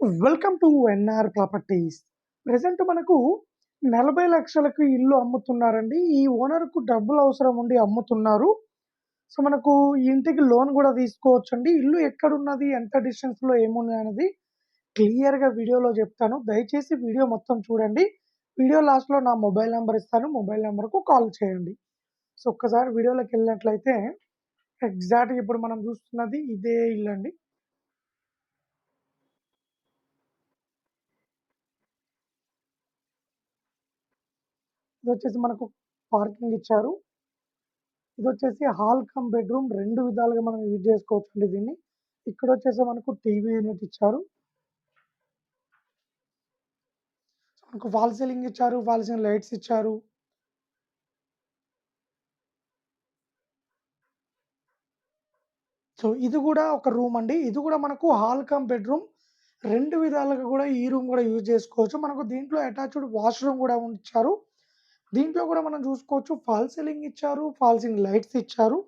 Welcome to N R properties. Present మనకు నలభై లక్షలకు ఇల్లు అమ్ముతున్నారండి. ఈ ఓనర్కు డబ్బులు అవసరం ఉండి అమ్ముతున్నారు. సో మనకు ఇంటికి లోన్ కూడా తీసుకోవచ్చండి. ఇల్లు ఎక్కడున్నది? ఎంత డిస్టెన్స్లో ఏముంది అనేది క్లియర్గా వీడియోలో చెప్తాను. దయచేసి వీడియో మొత్తం చూడండి. వీడియో లాస్ట్లో నా మొబైల్ నెంబర్ ఇస్తాను. మొబైల్ నెంబర్కు కాల్ చేయండి. సో ఒక్కసారి వీడియోలోకి వెళ్ళినట్లయితే ఎగ్జాక్ట్గా ఇప్పుడు మనం చూస్తున్నది ఇదే ఇల్లు అండి ఇది వచ్చేసి మనకు పార్కింగ్ ఇచ్చారు. ఇది వచ్చేసి హాల్ కమ్ బెడ్రూమ్ రెండు విధాలుగా మనం యూజ్ చేసుకోవచ్చు అండి దీన్ని. ఇక్కడ వచ్చేసి మనకు టీవీ యూనిట్ ఇచ్చారు. మనకు ఫాల్ సీలింగ్ ఇచ్చారు ఫాల్ సీలింగ్ లైట్స్ ఇచ్చారు. సో ఇది కూడా ఒక రూమ్ అండి. ఇది కూడా మనకు హాల్ కమ్ బెడ్రూమ్ రెండు విధాలుగా కూడా ఈ రూమ్ కూడా యూజ్ చేసుకోవచ్చు. మనకు దీంట్లో అటాచ్డ్ వాష్రూమ్ కూడా ఉంచారు. దీంట్లో కూడా మనం చూసుకోవచ్చు ఫాల్ సీలింగ్ ఇచ్చారు ఫాల్ సీలింగ్ లైట్స్ ఇచ్చారు.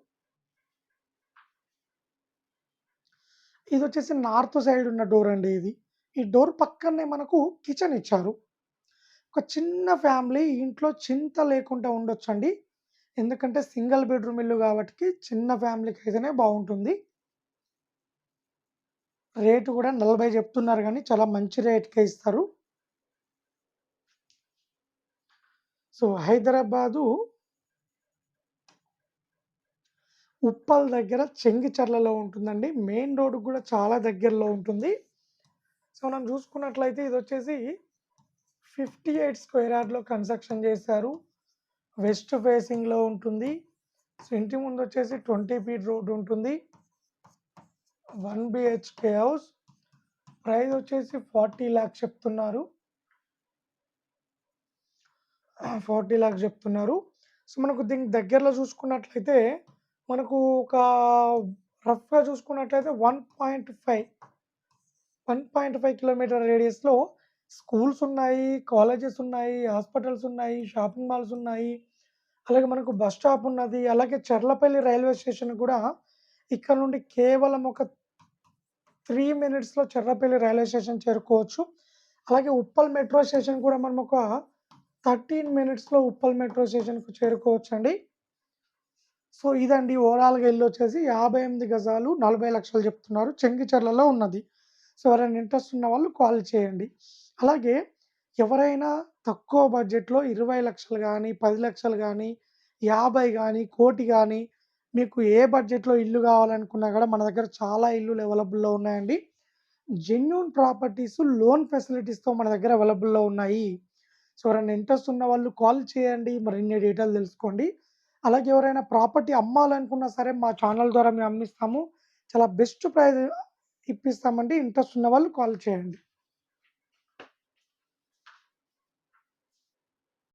ఇది వచ్చేసి నార్త్ సైడ్ ఉన్న డోర్ అండి ఇది. ఈ డోర్ పక్కనే మనకు కిచెన్ ఇచ్చారు. ఒక చిన్న ఫ్యామిలీ ఇంట్లో చింత లేకుండా ఉండొచ్చండి. ఎందుకంటే సింగిల్ బెడ్రూమ్ ఇల్లు కాబట్టి చిన్న ఫ్యామిలీకి అయితేనే బాగుంటుంది. రేటు కూడా నలభై చెప్తున్నారు కానీ చాలా మంచి రేట్కే ఇస్తారు. సో హైదరాబాదు ఉప్పల్ దగ్గర చెంగిచర్లలో ఉంటుందండి. మెయిన్ రోడ్ కూడా చాలా దగ్గరలో ఉంటుంది. సో మనం చూసుకున్నట్లయితే ఇది వచ్చేసి ఫిఫ్టీ ఎయిట్ స్క్వేర్ యార్డ్లో కన్స్ట్రక్షన్ చేశారు. వెస్ట్ ఫేసింగ్లో ఉంటుంది. సో ఇంటి ముందు వచ్చేసి ట్వంటీ ఫీట్ రోడ్ ఉంటుంది. One BHK house. ప్రైస్ వచ్చేసి ఫార్టీ ల్యాక్స్ చెప్తున్నారు. ఫార్టీ ల్యాక్స్ చెప్తున్నారు. సో మనకు దీనికి దగ్గరలో చూసుకున్నట్లయితే మనకు ఒక రఫ్గా చూసుకున్నట్లయితే one point five one point five kilometre రేడియస్లో schools ఉన్నాయి కాలేజెస్ ఉన్నాయి హాస్పిటల్స్ ఉన్నాయి షాపింగ్ మాల్స్ ఉన్నాయి. అలాగే మనకు బస్ స్టాప్ ఉన్నది. అలాగే చర్లపల్లి రైల్వే స్టేషన్ కూడా ఇక్కడ నుండి కేవలం ఒక త్రీ మినిట్స్లో చర్లపల్లి రైల్వే స్టేషన్ చేరుకోవచ్చు. అలాగే ఉప్పల్ మెట్రో స్టేషన్ కూడా మనం ఒక థర్టీన్ మినిట్స్లో ఉప్పల్ మెట్రో స్టేషన్కు చేరుకోవచ్చండి. సో ఇదండి ఓవరాల్గా ఇల్లు వచ్చేసి యాభై ఎనిమిది గజాలు నలభై లక్షలు చెప్తున్నారు. చెంగిచెర్లలో ఉన్నది. సో ఎవరైనా ఇంట్రెస్ట్ ఉన్న వాళ్ళు కాల్ చేయండి. అలాగే ఎవరైనా తక్కువ బడ్జెట్లో ఇరవై లక్షలు కానీ పది లక్షలు కానీ యాభై కానీ కోటి కానీ మీకు ఏ బడ్జెట్లో ఇల్లు కావాలనుకున్నా కూడా మన దగ్గర చాలా ఇల్లులు అవైలబుల్లో ఉన్నాయండి. జెన్యున్ ప్రాపర్టీస్ లోన్ ఫెసిలిటీస్తో మన దగ్గర అవైలబుల్లో ఉన్నాయి. సో ఎవరైనా ఇంట్రెస్ట్ ఉన్న వాళ్ళు కాల్ చేయండి. మరిన్ని డీటెయిల్ తెలుసుకోండి. అలాగే ఎవరైనా ప్రాపర్టీ అమ్మాలనుకున్నా సరే మా ఛానల్ ద్వారా మేము అమ్మిస్తాము. చాలా బెస్ట్ ప్రైజ్ ఇప్పిస్తామండి. ఇంట్రెస్ట్ ఉన్న వాళ్ళు కాల్ చేయండి.